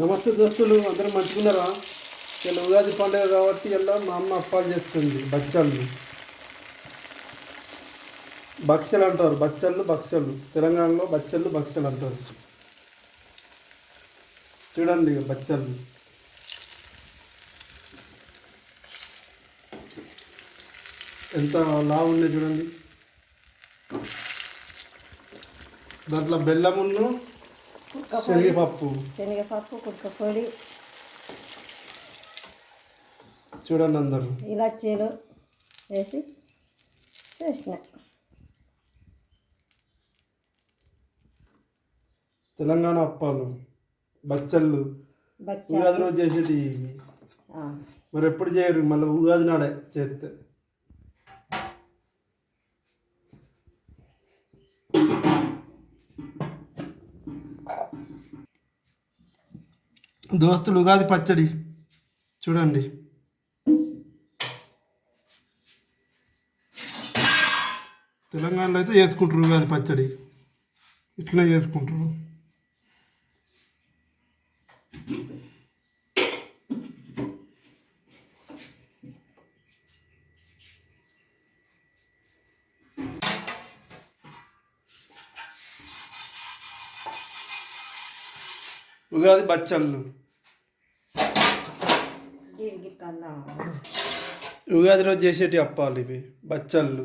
నమస్తే దోస్తులు అందరూ మంచుకున్నారా ఇలా ఉగాది పండుగ కాబట్టి ఇలా మా అమ్మ అప్పాలు చేస్తుంది బచ్చళ్ళు. బక్షలు అంటారు బచ్చళ్ళు బక్షలు. తెలంగాణలో బచ్చళ్ళు బక్షలు అంటారు. చూడండి ఇక బచ్చళ్ళు. ఎంత లావు ఉన్నాయి చూడండి. దాంట్లో బెల్లమును శనగపప్పు శనగపప్పు కుక్క పొడి చూడండి అందరూ ఇలాచీలు వేసి చేసిన తెలంగాణ అప్పాలు బచ్చళ్ళు బచ్చా ఉగాది రోజు చేసేటి మరి ఎప్పుడు చేయరు మళ్ళీ ఉగాది నాడే చేస్తే దోస్తులు ఉగాది పచ్చడి. చూడండి. తెలంగాణలో అయితే చేసుకుంటారు ఉగాది పచ్చడి. ఇట్లనే చేసుకుంటారు. ఉగాది బచ్చళ్ళు. దీనికి ఉగాది రోజు చేసేటి అప్పాలు ఇవి బచ్చళ్ళు.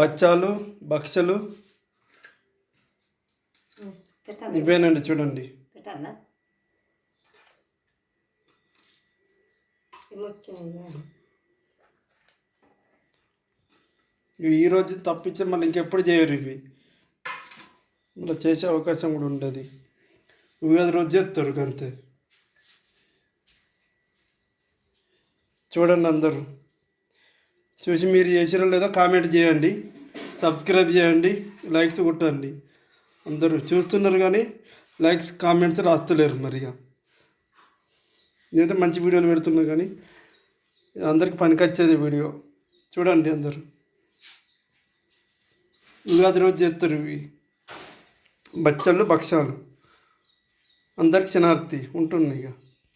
బచ్చాలు భక్షలు పెట్టాను ఇవేనండి చూడండి. ఈ రోజు తప్పించి మళ్ళీ ఇంకెప్పుడు చేయరు ఇవి. మళ్ళీ చేసే అవకాశం కూడా ఉండదు. ఉగాది రోజు చేస్తారు అంతే. చూడండి అందరూ. చూసి మీరు చేసిరో లేదో కామెంట్ చేయండి. సబ్స్క్రైబ్ చేయండి. లైక్స్ కొట్టండి. అందరూ చూస్తున్నారు కానీ లైక్స్ కామెంట్స్ రాస్తలేరు మరిగా నేనైతే మంచి వీడియోలు పెడుతున్నా కానీ అందరికి పనికొచ్చేది వీడియో. చూడండి అందరూ. ఉగాది రోజు చేస్తారు ఇవి. బచ్చళ్ళు భక్షాలు. అందరికి శనార్థి ఉంటుంది ఇక